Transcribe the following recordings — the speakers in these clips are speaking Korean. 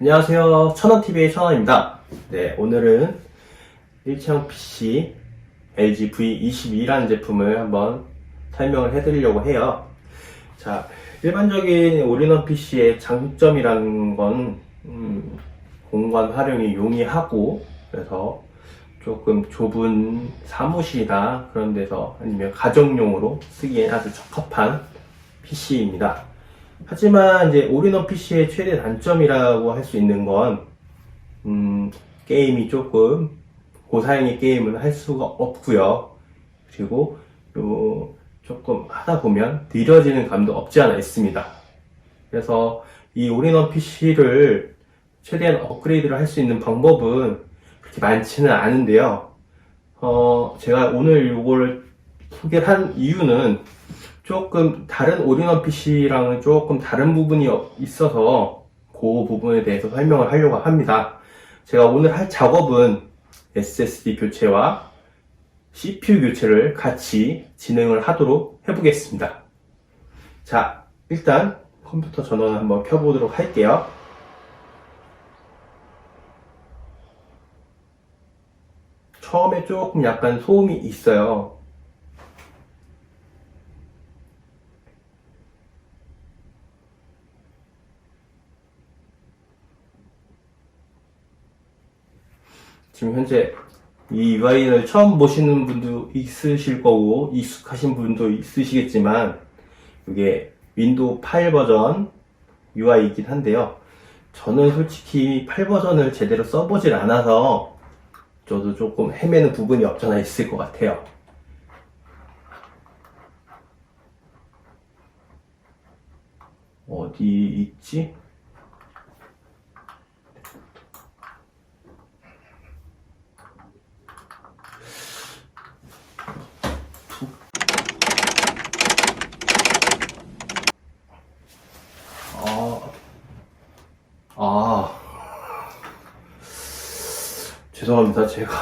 안녕하세요. 천원TV의 천원입니다. 네, 오늘은 일체형 PC LG V22라는 제품을 한번 설명을 해드리려고 해요. 자, 일반적인 올인원 PC의 장점이라는 건, 음, 공간 활용이 용이하고, 그래서 조금 좁은 사무실이나 그런 데서 아니면 가정용으로 쓰기엔 아주 적합한 PC입니다. 하지만 이제 올인원 PC의 최대 단점이라고 할 수 있는 건, 음, 게임이 조금 고사양의 게임은 할 수가 없고요. 그리고 요 조금 하다 보면 느려지는 감도 없지 않아 있습니다. 그래서 이 올인원 PC를 최대한 업그레이드를 할 수 있는 방법은 그렇게 많지는 않은데요. 어, 제가 오늘 요거를 소개를 한 이유는 조금 다른 올인원 PC랑은 조금 다른 부분이 있어서 그 부분에 대해서 설명을 하려고 합니다. 제가 오늘 할 작업은 SSD 교체와 CPU 교체를 같이 진행을 하도록 해보겠습니다. 자, 일단 컴퓨터 전원 한번 켜보도록 할게요. 처음에 조금 약간 소음이 있어요. 지금 현재 이 UI를 처음 보시는 분도 있으실 거고 익숙하신 분도 있으시겠지만 이게 윈도우 8 버전 UI이긴 한데요. 저는 솔직히 8 버전을 제대로 써보질 않아서 저도 조금 헤매는 부분이 없잖아 있을 것 같아요. 어디 있지? 아, 아, 죄송합니다. 제가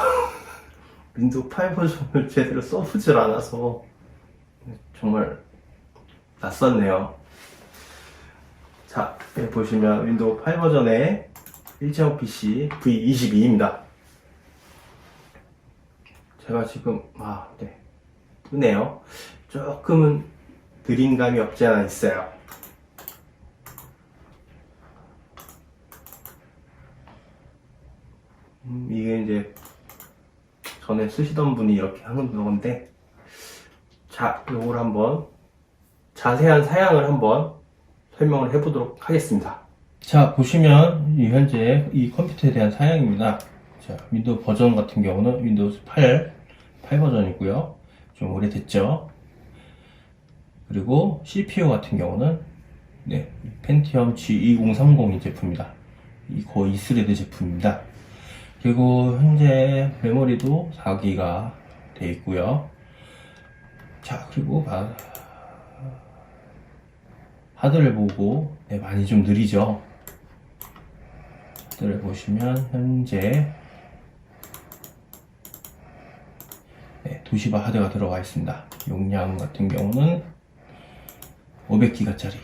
윈도우 8 버전을 제대로 써보질 않아서 정말 낯섰네요. 자, 여기 보시면 윈도우 8 버전의 일체형 PC V22입니다. 제가 지금, 아, 네. 뜨네요. 조금은 느린 감이 없지 않아 있어요. 음, 이게 이제 전에 쓰시던 분이 이렇게 하는 건데 자 요걸 한번 자세한 사양을 한번 설명을 해보도록 하겠습니다. 자 보시면 이 현재 이 컴퓨터에 대한 사양입니다. 자 윈도우 버전 같은 경우는 윈도우 8 8 버전이고요. 좀 오래됐죠? 그리고 CPU 같은 경우는 네, 펜티엄 G2030이 제품입니다. 이고 이스레드 제품입니다 그리고 현재 메모리도 4기가 되어 있고요. 자, 그리고 바- 하드를 보고 네, 많이 좀 느리죠. 하드를 보시면 현재 네, 도시바 하드가 들어가 있습니다. 용량 같은 경우는 500기가짜리.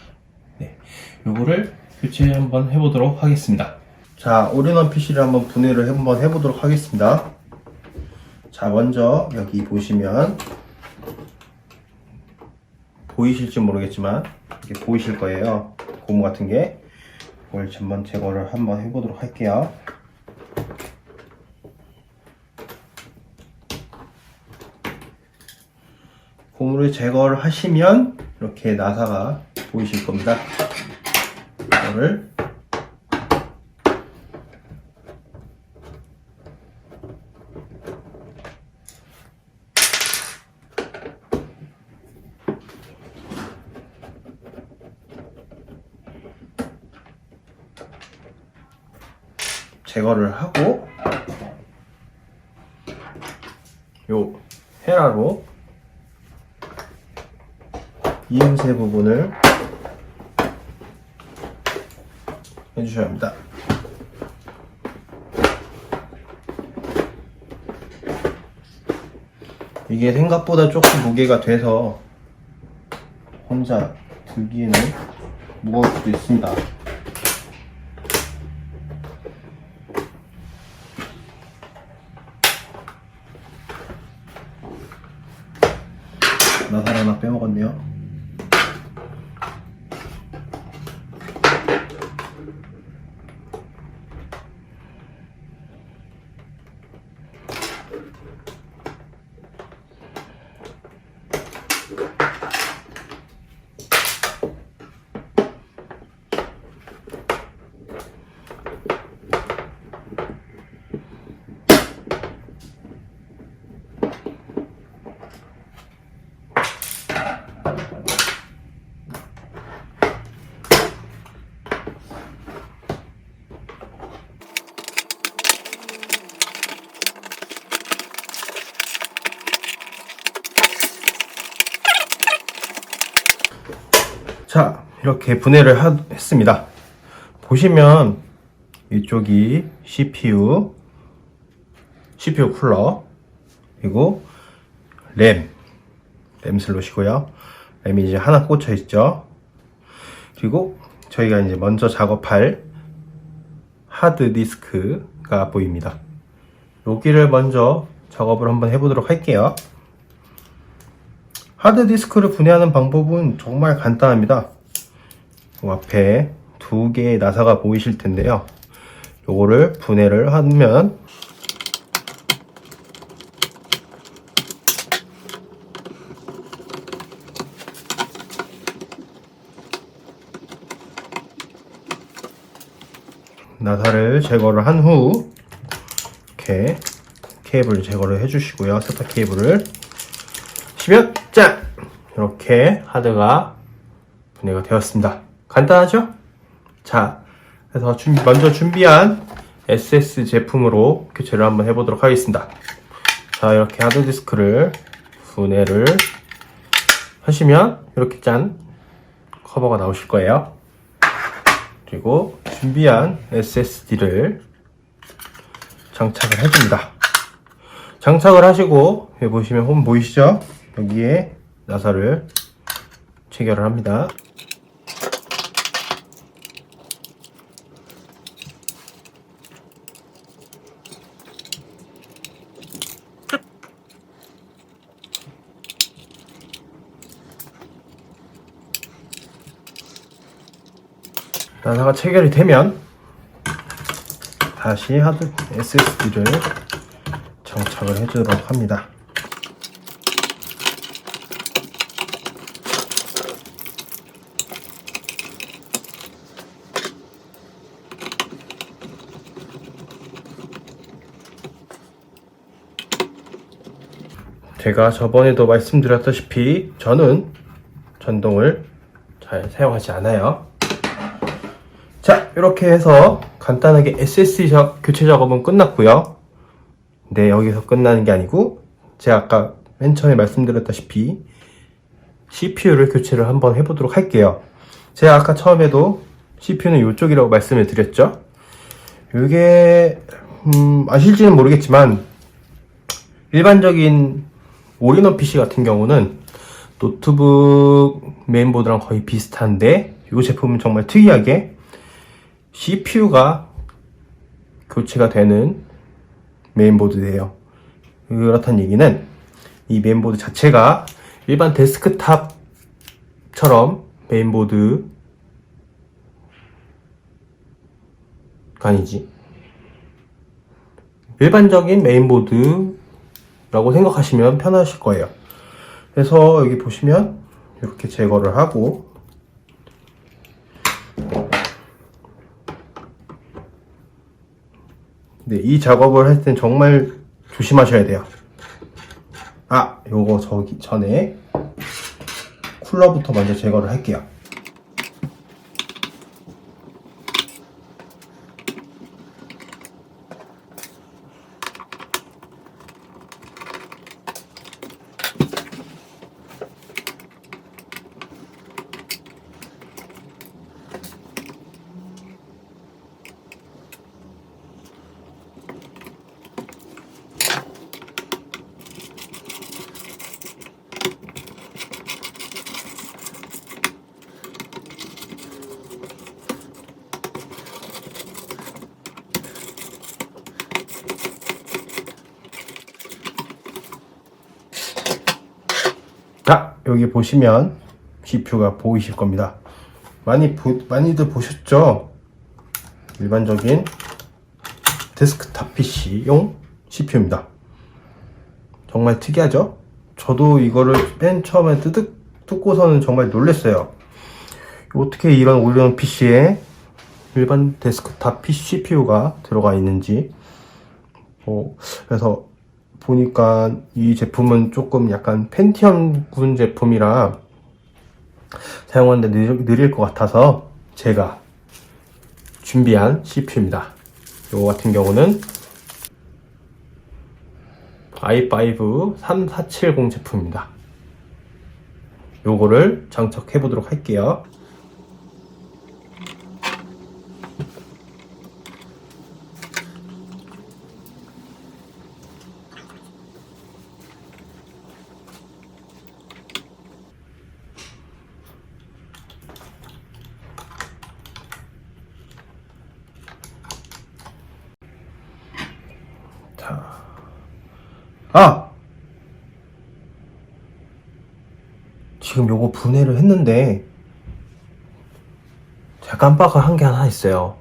네, 요거를 교체 한번 해보도록 하겠습니다. 자, 올인원 PC를 한번 분해를 한번 해보도록 하겠습니다. 자, 먼저 여기 보시면 보이실지 모르겠지만 이렇게 보이실 거예요. 고무 같은 게. 이걸 전번 제거를 한번 해보도록 할게요. 고무를 제거를 하시면 이렇게 나사가 보이실 겁니다. 이거를 제거를 하고 요 헤라로 이음새 부분을 해주셔야 합니다. 이게 생각보다 조금 무게가 돼서 혼자 들기에는 무거울 수도 있습니다. 나 하나 빼먹었네요. 자, 이렇게 분해를 하- 했습니다. 보시면 이쪽이 CPU, CPU 쿨러, 그리고 램, 램 슬롯이고요. 이제 하나 꽂혀 있죠. 그리고 저희가 이제 먼저 작업할 하드 디스크가 보입니다. 여기를 먼저 작업을 한번 해보도록 할게요. 하드 디스크를 분해하는 방법은 정말 간단합니다. 요 앞에 두 개의 나사가 보이실 텐데요. 요거를 분해를 하면 나사를 제거를 한 후 이렇게 케이블 제거를 해주시고요. 세타 케이블을 시면 짠! 이렇게 하드가 분해가 되었습니다. 간단하죠? 자, 그래서 준- 먼저 준비한 SS 제품으로 교체를 한번 해보도록 하겠습니다. 자, 이렇게 하드디스크를 분해를 하시면 이렇게 짠 커버가 나오실 거예요. 그리고 준비한 SSD를 장착을 해줍니다. 장착을 하시고 여기 보시면 홈 보이시죠? 여기에 나사를 체결을 합니다. 나사가 체결이 되면 다시 하드 SSD를 장착을 해주도록 합니다. 제가 저번에도 말씀드렸다시피 저는 전동을 잘 사용하지 않아요. 자, 이렇게 해서 간단하게 SSD 작- 교체 작업은 끝났고요. 네, 여기서 끝나는 게 아니고 제가 아까 맨 처음에 말씀드렸다시피 CPU를 교체를 한번 해보도록 할게요. 제가 아까 처음에도 CPU는 이쪽이라고 말씀을 드렸죠. 이게 음, 아실지는 모르겠지만 일반적인 올인원 PC 같은 경우는 노트북 메인보드랑 거의 비슷한데 이 제품은 정말 특이하게 CPU가 교체가 되는 메인보드예요. 그렇다는 얘기는 이 메인보드 자체가 일반 데스크탑처럼 메인보드가 아니지. 일반적인 메인보드라고 생각하시면 편하실 거예요. 그래서 여기 보시면 이렇게 제거를 하고 네, 이 작업을 할 땐 정말 조심하셔야 돼요. 아, 요거 저기 전에 쿨러부터 먼저 제거를 할게요. 여기 보시면 CPU가 보이실 겁니다. 많이 보, 많이들 보셨죠? 일반적인 데스크탑 PC용 CPU입니다. 정말 특이하죠? 저도 이거를 맨 처음에 뜯, 뜯고서는 정말 놀랐어요. 어떻게 이런 올리온 PC에 일반 데스크탑 PC CPU가 들어가 있는지. 어, 그래서 보니까 이 제품은 조금 약간 펜티엄군 제품이라 사용하는데 느릴, 느릴 것 같아서 제가 준비한 CPU입니다. 이거 같은 경우는 i5 3470 제품입니다. 요거를 장착해 보도록 할게요. 자, 아! 분해를 했는데, 제가 깜빡을 한 게 하나 있어요.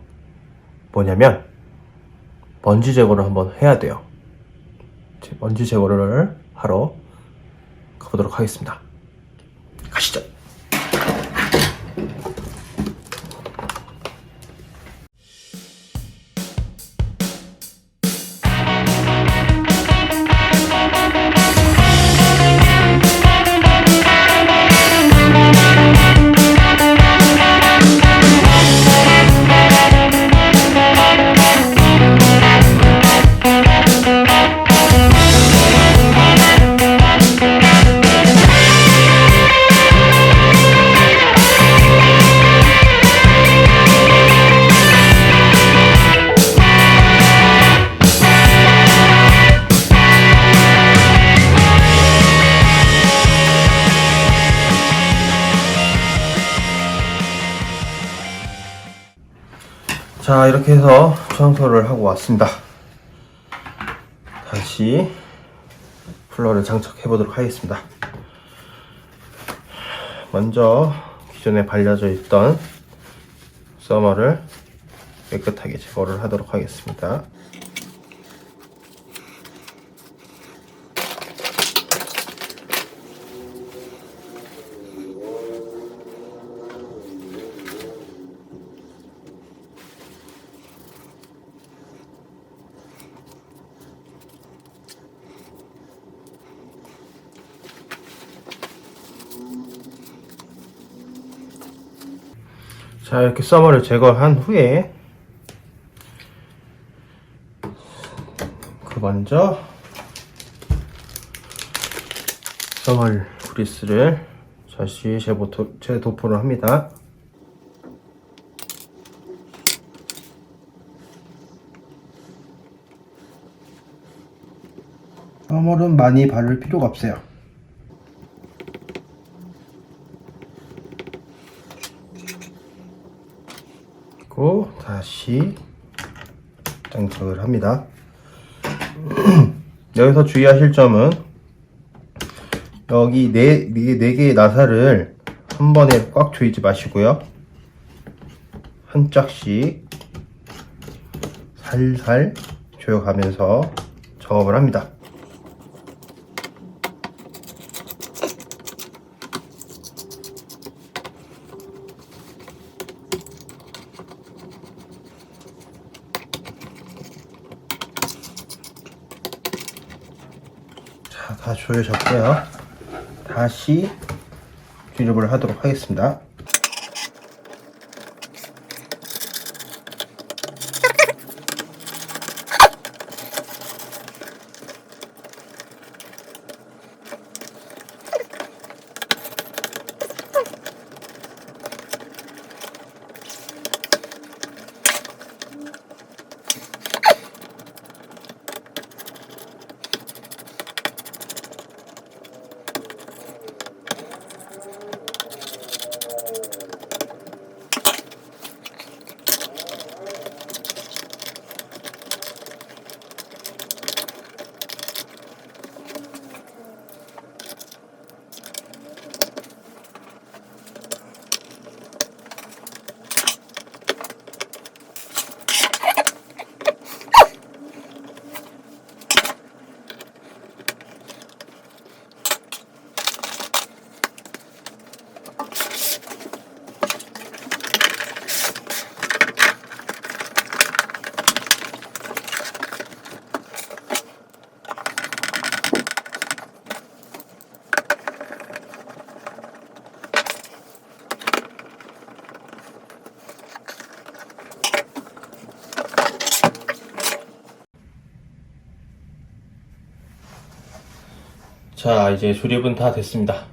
뭐냐면, 먼지 제거를 한번 해야 돼요. 먼지 제거를 하러 가보도록 하겠습니다. 가시죠! 이렇게 해서 청소를 하고 왔습니다. 다시 쿨러를 장착해 보도록 하겠습니다. 먼저 기존에 발려져 있던 서머를 깨끗하게 제거를 하도록 하겠습니다. 자, 이렇게 서머를 제거한 후에 그 먼저 서멀 그리스를 다시 재보토, 재도포를 합니다. 서멀은 많이 바를 필요가 없어요. 그리고 다시 장착을 합니다. 여기서 주의하실 점은 여기 네, 네, 네 개의 나사를 한 번에 꽉 조이지 마시고요. 한 짝씩 살살 조여가면서 작업을 합니다. 자, 다 조여졌고요. 다시 뒤집을 하도록 하겠습니다. 자, 이제 조립은 다 됐습니다.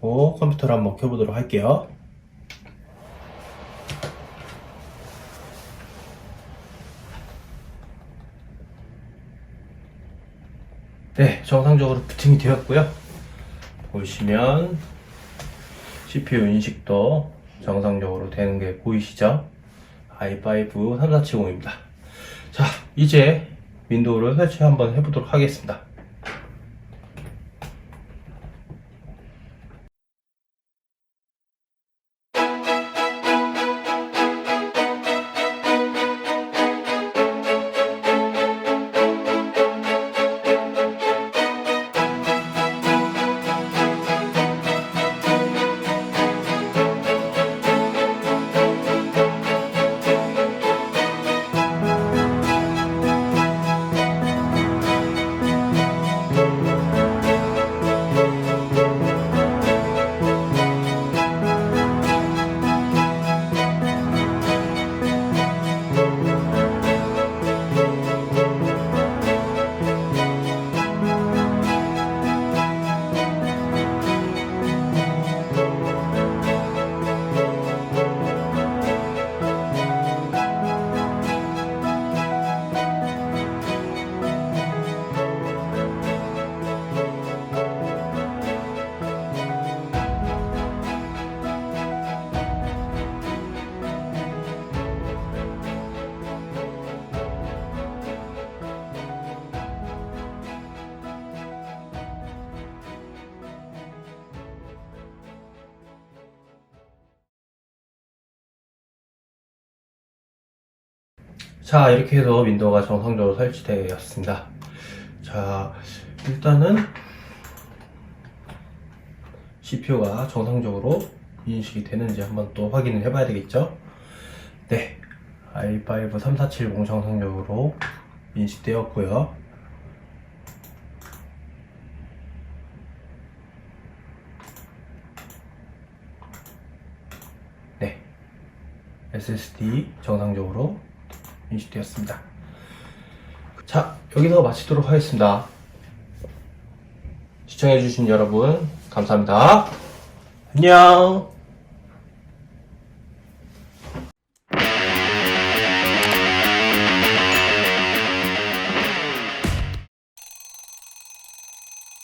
오, 컴퓨터를 한번 켜보도록 할게요. 네, 정상적으로 부팅이 되었고요. 보시면 CPU 인식도 정상적으로 되는 게 보이시죠? i5 3470입니다. 자, 이제 윈도우를 설치 한번 해보도록 하겠습니다. 자, 이렇게 해서 윈도우가 정상적으로 설치되었습니다. 자, 일단은 CPU가 정상적으로 인식이 되는지 한번 또 확인을 해봐야 되겠죠? 네, i5 3470 정상적으로 인식되었고요. 네, SSD 정상적으로 인식되었습니다. 자, 여기서 마치도록 하겠습니다. 시청해주신 여러분, 감사합니다. 안녕!